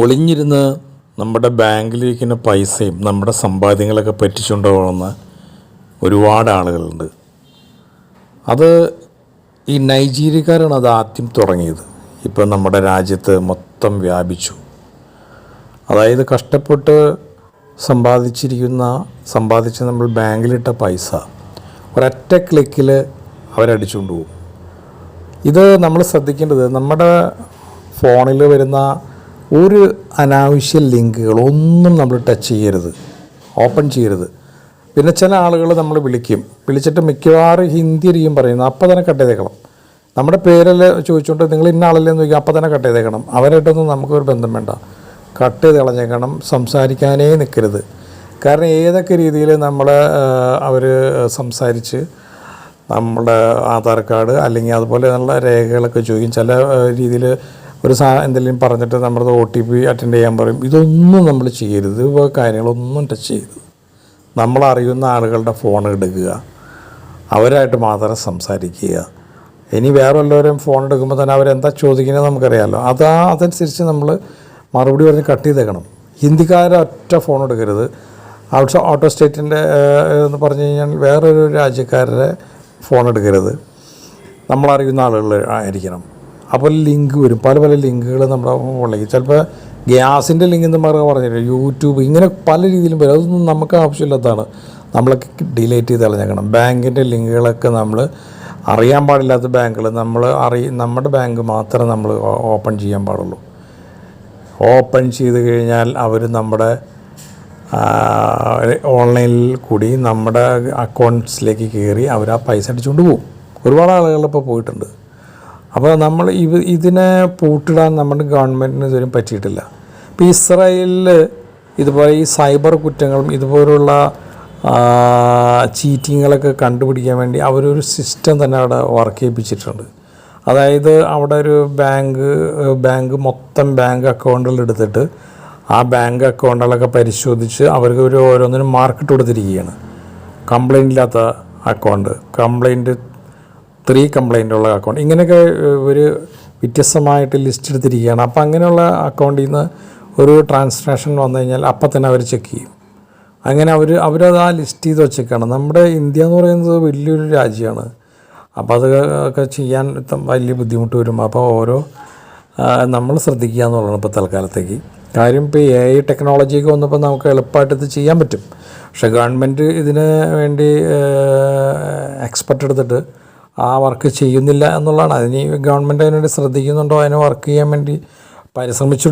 ഒളിഞ്ഞിരുന്ന് നമ്മുടെ ബാങ്കിലിരിക്കുന്ന പൈസയും നമ്മുടെ സമ്പാദ്യങ്ങളൊക്കെ പറ്റിച്ചുകൊണ്ട് പോകുന്ന ഒരുപാട് ആളുകളുണ്ട്. അത് ഈ നൈജീരിയക്കാരാണ് അത് ആദ്യം തുടങ്ങിയത്. ഇപ്പം നമ്മുടെ രാജ്യത്ത് മൊത്തം വ്യാപിച്ചു. അതായത് കഷ്ടപ്പെട്ട് സമ്പാദിച്ചിരിക്കുന്ന സമ്പാദിച്ച് നമ്മൾ ബാങ്കിലിട്ട പൈസ ഒരൊറ്റ ക്ലിക്കിൽ അവരടിച്ചുകൊണ്ട് പോകും. ഇത് നമ്മൾ ശ്രദ്ധിക്കേണ്ടത് നമ്മുടെ ഫോണിൽ വരുന്ന ഒരു അനാവശ്യ ലിങ്കുകൾ ഒന്നും നമ്മൾ ടച്ച് ചെയ്യരുത്. ഓപ്പൺ ചെയ്യരുത്. പിന്നെ ചില ആളുകൾ നമ്മൾ വിളിക്കും. വിളിച്ചിട്ട് മിക്കവാറും ഹിന്ദി ആയിരിക്കും പറയുന്നത്. അപ്പം തന്നെ കട്ട് ചെയ്തേക്കണം. നമ്മുടെ പേരെല്ലാം ചോദിച്ചുകൊണ്ട് നിങ്ങൾ ഇന്ന ആളല്ലേ എന്ന് ചോദിക്കുക അപ്പം തന്നെ കട്ട് ചെയ്തേക്കണം. അവരായിട്ടൊന്നും നമുക്കൊരു ബന്ധം വേണ്ട. കട്ട് ചെയ്ത് കളഞ്ഞേക്കണം. സംസാരിക്കാനേ നിൽക്കരുത് കാരണം ഏതൊക്കെ രീതിയിൽ നമ്മൾ അവർ സംസാരിച്ച് നമ്മുടെ ആധാർ കാർഡ് അല്ലെങ്കിൽ അതുപോലെ നല്ല രേഖകളൊക്കെ ചോദിക്കും. ചില രീതിയിൽ ഒരു സാ എന്തെങ്കിലും പറഞ്ഞിട്ട് നമ്മുടെ ഒ ടി പി അറ്റൻഡ് ചെയ്യാൻ പറയും. ഇതൊന്നും നമ്മൾ ചെയ്യരുത്. ഇപ്പോൾ കാര്യങ്ങളൊന്നും ടച്ച് ചെയ്യരുത്. നമ്മളറിയുന്ന ആളുകളുടെ ഫോൺ എടുക്കുക. അവരായിട്ട് മാത്രം സംസാരിക്കുക. ഇനി വേറെ വല്ലവരും ഫോൺ എടുക്കുമ്പോൾ തന്നെ അവരെന്താ ചോദിക്കുന്നത് നമുക്കറിയാമല്ലോ അത് അതനുസരിച്ച് നമ്മൾ മറുപടി പറഞ്ഞ് കട്ട് ചെയ്തേക്കണം. ഹിന്ദിക്കാരെ ഒറ്റ ഫോൺ എടുക്കരുത്. ഔട്ട് ഓട്ടോ സ്റ്റേറ്റിന്റെ എന്ന് പറഞ്ഞു കഴിഞ്ഞാൽ വേറൊരു രാജ്യക്കാരുടെ ഫോൺ എടുക്കരുത്. നമ്മളറിയുന്ന ആളുകൾ ആയിരിക്കണം. അപ്പോൾ ലിങ്ക് വരും. പല പല ലിങ്കുകൾ നമ്മുടെ ഫോണിലേക്ക് ചിലപ്പോൾ ഗ്യാസിന്റെ ലിങ്ക് എന്ന് പറഞ്ഞില്ല യൂട്യൂബ് ഇങ്ങനെ പല രീതിയിലും വരും. അതൊന്നും നമുക്ക് ആവശ്യമില്ലാത്തതാണ്. നമ്മളൊക്കെ ഡിലേറ്റ് ചെയ്ത് കളഞ്ഞേക്കണം. ബാങ്കിന്റെ ലിങ്കുകളൊക്കെ നമ്മൾ അറിയാൻ പാടില്ലാത്ത ബാങ്കുകൾ നമ്മൾ അറി നമ്മുടെ ബാങ്ക് മാത്രമേ നമ്മൾ ഓപ്പൺ ചെയ്യാൻ പാടുള്ളൂ. ഓപ്പൺ ചെയ്ത് കഴിഞ്ഞാൽ അവർ നമ്മുടെ ഓൺലൈനിൽ കൂടി നമ്മുടെ അക്കൗണ്ട്സിലേക്ക് കയറി അവർ ആ പൈസ അടിച്ചുകൊണ്ട് പോകും. ഒരുപാട് ആളുകളിപ്പോൾ പോയിട്ടുണ്ട്. അപ്പോൾ നമ്മൾ ഇവ ഇതിനെ പൂട്ടിടാൻ നമ്മുടെ ഗവൺമെന്റിന് ഇതുവരെയും പറ്റിയിട്ടില്ല. ഇപ്പോൾ ഇസ്രായേലിൽ ഇതുപോലെ ഈ സൈബർ കുറ്റങ്ങളും ഇതുപോലുള്ള ചീറ്റിങ്ങുകളൊക്കെ കണ്ടുപിടിക്കാൻ വേണ്ടി അവരൊരു സിസ്റ്റം തന്നെ അവിടെ വർക്ക് ചെയ്യിപ്പിച്ചിട്ടുണ്ട്. അതായത് അവിടെ ഒരു ബാങ്ക് ബാങ്ക് മൊത്തം ബാങ്ക് അക്കൗണ്ടുകൾ എടുത്തിട്ട് ആ ബാങ്ക് അക്കൗണ്ടുകളൊക്കെ പരിശോധിച്ച് അവർക്ക് ഒരു ഓരോന്നിനും മാർക്കിട്ട് കൊടുത്തിരിക്കുകയാണ്. കംപ്ലൈന്റ് ഇല്ലാത്ത അക്കൗണ്ട്. കംപ്ലൈന്റ് ത്രീ കംപ്ലൈന്റ് ഉള്ള അക്കൗണ്ട് ഇങ്ങനെയൊക്കെ ഒരു വ്യത്യസ്തമായിട്ട് ലിസ്റ്റ് എടുത്തിരിക്കുകയാണ്. അപ്പോൾ അങ്ങനെയുള്ള അക്കൗണ്ടിൽ നിന്ന് ഒരു ട്രാൻസാക്ഷൻ വന്നു കഴിഞ്ഞാൽ അപ്പം തന്നെ അവർ ചെക്ക് ചെയ്യും. അങ്ങനെ അവർ അവരത് ആ ലിസ്റ്റ് ചെയ്ത് വെച്ചേക്കാണ്. നമ്മുടെ ഇന്ത്യ എന്ന് പറയുന്നത് വലിയൊരു രാജ്യമാണ്. അപ്പോൾ അത് ഒക്കെ ചെയ്യാൻ വലിയ ബുദ്ധിമുട്ട് വരും. അപ്പോൾ ഓരോ നമ്മൾ ശ്രദ്ധിക്കുക എന്നുള്ളതാണ് ഇപ്പോൾ തൽക്കാലത്തേക്ക്. കാര്യം ഇപ്പോൾ എ ഐ ടെക്നോളജിയൊക്കെ വന്നപ്പോൾ നമുക്ക് എളുപ്പമായിട്ട് ഇത് ചെയ്യാൻ പറ്റും. പക്ഷേ ഗവൺമെന്റ് ഇതിന് വേണ്ടി എക്സ്പെർട്ട് എടുത്തിട്ട് ആ വർക്ക് ചെയ്യുന്നില്ല എന്നുള്ളതാണ്. അതിന് ഗവൺമെന്റ് അതിനുവേണ്ടി ശ്രദ്ധിക്കുന്നുണ്ടോ? അതിന് വർക്ക് ചെയ്യാൻ വേണ്ടി പരിശ്രമിച്ചുകൊണ്ട്